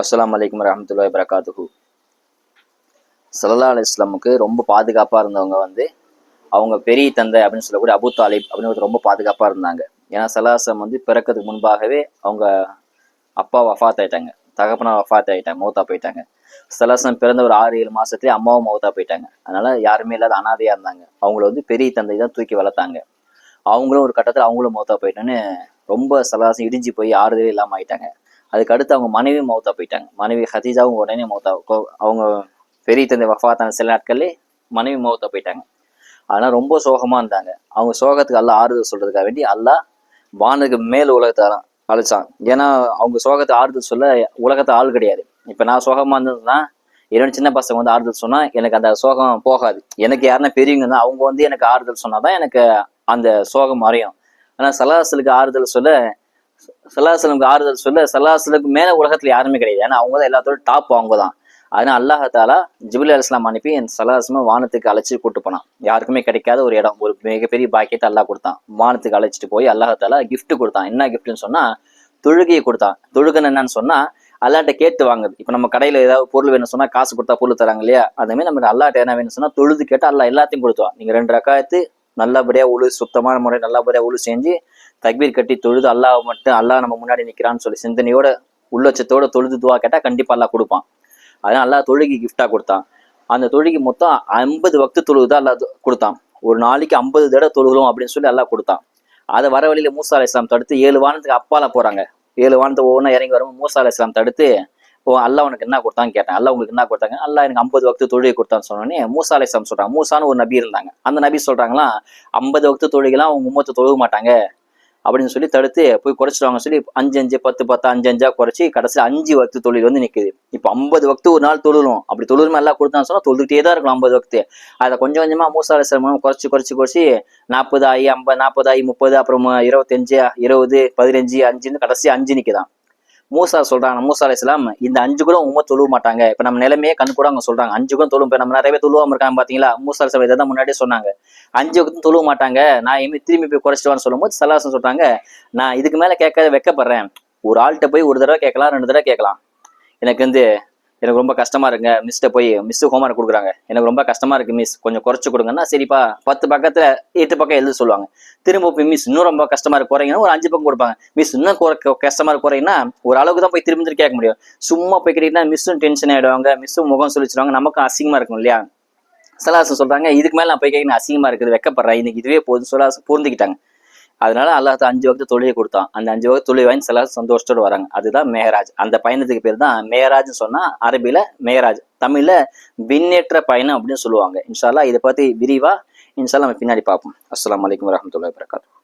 அஸ்லாம் அலைக்கும் வரஹ்மத்துல்லாஹி வரகாத்துஹு சல்லா அலி இஸ்லாமுக்கு ரொம்ப பாதுகாப்பாக இருந்தவங்க வந்து அவங்க பெரிய தந்தை அப்படின்னு சொல்லக்கூடிய அபு தாலிப் அப்படின்னு ரொம்ப பாதுகாப்பாக இருந்தாங்க. ஏன்னா சலாசம் வந்து பிறக்கிறதுக்கு முன்பாகவே அவங்க அப்பா வஃபாத் ஆயிட்டாங்க தகப்பனா வஃபாத் ஆயிட்டாங்க மௌத்தா போயிட்டாங்க. சலாசம் பிறந்த ஒரு ஆறு ஏழு மாசத்துலயே அம்மாவும் மௌத்தா போயிட்டாங்க. அதனால யாருமே இல்லாத அனாதையா இருந்தாங்க. அவங்கள வந்து பெரிய தந்தை தான் தூக்கி வளர்த்தாங்க. அவங்களும் ஒரு கட்டத்தில் அவங்களும் மௌத்தா போயிட்டோன்னு ரொம்ப சலாசம் இடிஞ்சு போய் ஆறுதலே இல்லாமல் ஆயிட்டாங்க. அதுக்கு அடுத்து அவங்க மனைவி மௌத்தா போயிட்டாங்க. மனைவி ஹதீஜாவும் உடனே மௌத்தா. அவங்க பெரிய தந்தை வஃபாத்தான சில நாட்கள்லேயே மனைவி மௌத்தா போயிட்டாங்க. ஆனால் ரொம்ப சோகமாக இருந்தாங்க. அவங்க சோகத்துக்கு அல்லா ஆறுதல் சொல்கிறதுக்காக வேண்டி அல்லா வானுக்கு மேல் உலகத்தை அழைச்சான் ஏன்னா அவங்க சோகத்தை ஆறுதல் சொல்ல உலகத்தை ஆள் கிடையாது. இப்போ நான் சோகமாக இருந்ததுன்னா என்னோட சின்ன பசங்க வந்து ஆறுதல் சொன்னால் எனக்கு அந்த சோகம் போகாது. எனக்கு யாருன்னா பெரியவங்க தான் அவங்க வந்து எனக்கு ஆறுதல் சொன்னால் தான் எனக்கு அந்த சோகம் மறையும். ஆனால் சலாசலுக்கு ஆறுதல் சொல்ல சலாசலுக்கு ஆறுதல் சொல்ல சலாசலுக்கு மேல உலகத்துல யாருமே கிடையாது. ஏன்னா அவங்க தான் எல்லாத்தோட டாப் அவங்க தான் அதனால அல்லாஹ் தாலா ஜிபுல் அலிஸ்லாம் அனுப்பி என் சலாசமா வானத்துக்கு அழைச்சி கூட்டு போனான். யாருக்குமே கிடைக்காத ஒரு இடம் ஒரு மிகப்பெரிய பாக்கியத்தை அல்லாஹ் கொடுத்தான். வானத்துக்கு அழைச்சிட்டு போய் அல்லாஹாலா கிஃப்ட் கொடுத்தான். என்ன கிஃப்ட்னு சொன்னா தொழுகையை கொடுத்தான். தொழுகன்னு என்னன்னு சொன்னா அல்லாட்ட கேட்டு வாங்குது. இப்போ நம்ம கடையில ஏதாவது பொருள் வேணும் சொன்னா காசு கொடுத்தா பொருள் தராங்க இல்லையா? அதே மாதிரி நமக்கு அல்லாட்ட என்ன வேணும் சொன்னா தொழுது கேட்டு அல்லா எல்லாத்தையும் கொடுத்துவான் நீங்க ரெண்டு ரக்காயத்து நல்லபடியா உழு சுத்தமான முறை நல்லபடியா உழு செஞ்சு தக்பீர் கட்டி தொழுது அல்லாஹ் மட்டும் அல்லாஹ் நம்ம முன்னாடி நிக்கிறான்னு சொல்லி சிந்தனையோட உள்ளச்சத்தோட தொழுது துவா கேட்டால் கண்டிப்பா அல்லா கொடுப்பான். அதனால அல்லாஹ் தொழுகி gift-ஆ கொடுத்தான். அந்த தொழுகி மொத்தம் ஐம்பது வக்து தொழுது தான் அல்லாஹ் கொடுத்தான். ஒரு நாளைக்கு ஐம்பது தடவை தொழுகிறோம் அப்படின்னு சொல்லி அல்லாஹ் கொடுத்தான். அதை வர வழியில மூசா அலி இஸ்லாம் தடுத்து ஏழு வானத்துக்கு அப்பால போறாங்க. ஏழு வானத்தை ஒவ்வொன்றா இறங்கி வரும் மூசா அலி இஸ்லாம் தடுத்து ஓ அல்லாஹ் உனக்கு என்ன கொடுத்தான்னு கேட்டேன். அல்லாஹ் உங்களுக்கு என்ன கொடுத்தாங்க? அல்லாஹ் எனக்கு ஐம்பது வக்து தொழுகை கொடுத்தான்னு சொன்னோடனே மூசா அலி இஸ்லாம் சொல்றாங்க. மூசான்னு ஒரு நபி இருந்தாங்க. அந்த நபி சொல்றாங்களா ஐம்பது வக்து தொழுகைலாம் அவங்க உம்மத்தை தொழுக மாட்டாங்க. அப்படின்னு சொல்லி தடுத்து போய் குறைச்சிடுவாங்க சொல்லி அஞ்சு அஞ்சு பத்து பத்து அஞ்சு அஞ்சா குறைச்சி கடைசியில் அஞ்சு வக்து தொழில் வந்து நிற்குது இப்போ ஐம்பது வக்து ஒரு நாள் தொழுலும் அப்படி தொழுமை எல்லாம் கொடுத்தான்னு சொன்னால் தொழுதுகிட்டே தான் இருக்கும் ஐம்பது வக்து அதை கொஞ்சம் கொஞ்சமாக மூசா அலிஸ்லாம் குறைச்சி குறைச்சி குறைச்சி நாற்பது ஆகி ஐம்பது நாற்பது ஆகி முப்பது அப்புறம் இருபத்தஞ்சு இருபது பதினஞ்சு அஞ்சுன்னு கடைசி அஞ்சு நிற்குதான் மூசா சொல்றாங்க மூசா அலிஸ்லாம் இந்த அஞ்சு கூட உண்மை தொழுவ மாட்டாங்க. இப்ப நம்ம நிலைமையே கண் கூட அவங்க சொல்றாங்க. அஞ்சு கூட தொழும். இப்ப நம்ம நிறைய பேர் தொழுவாம இருக்காங்க பாத்தீங்களா? மூசா அலி இதை தான் முன்னாடியே சொன்னாங்க. அஞ்சு கூட தொழுவ மாட்டாங்க. நான் இனிமே திரும்பி போய் குறைச்சிட்டுவான்னு சொல்லும்போது சலாசம் சொல்றாங்க நான் இதுக்கு மேல கேட்க வைக்கப்படுறேன். ஒரு ஆள்கிட்ட போய் ஒரு தடவை கேட்கலாம் ரெண்டு தடவை கேட்கலாம். எனக்கு வந்து எனக்கு ரொம்ப கஷ்டமா இருக்குங்க. மிஸ்ட்ட போய் மிஸ் ஹோம்ஒர்க் கொடுக்குறாங்க. எனக்கு ரொம்ப கஷ்டமா இருக்கு மிஸ் கொஞ்சம் குறைச்சு கொடுங்கன்னா சரிப்பா. பத்து பக்கத்துல எட்டு பக்கம் எழுத சொல்லுவாங்க. திரும்ப போய் மிஸ் இன்னும் ரொம்ப கஷ்டமா இருக்கு குறைங்கன்னா ஒரு அஞ்சு பக்கம் கொடுப்பாங்க. மிஸ் இன்னும் குறை- கஷ்டமா இருக்கு குறைங்கன்னா ஒரு அளவுக்கு தான் போய் திரும்பி கேட்க முடியும். சும்மா போய் கேட்டீங்கன்னா மிஸ்ஸும் டென்ஷன் ஆயிடுவாங்க மிஸ்ஸும் முகம் சொல்லிச்சிருவாங்க நமக்கும் அசிங்கமா இருக்கும் இல்லையா? சலாசம் சொல்றாங்க இதுக்கு மேல நான் போய் கேட்கணும் அசிங்கமா இருக்குது வெக்கப்படுறேன் இன்னைக்கு இதுவே போதும். சலாசம் புரிஞ்சுக்கிட்டாங்க. அதனால அல்லாஹ் அஞ்சு வகுத்து தொழிலை கொடுத்தான். அந்த அஞ்சு வகை தொழில் வாங்கி சில சந்தோஷத்தோட வராங்க. அதுதான் மேகராஜ். அந்த பயணத்துக்கு பேர் தான் மேகராஜ்னு சொன்னா அரபில மேகராஜ். தமிழ்ல விண்ணேற்ற பயணம் அப்படின்னு சொல்லுவாங்க. இன்ஷால்லா இதை பத்தி விரிவா இன்ஷால்லா நம்ம பின்னாடி பார்ப்போம். அஸ்லாம் வலைக்கம் வரமத்துல வரகாத்து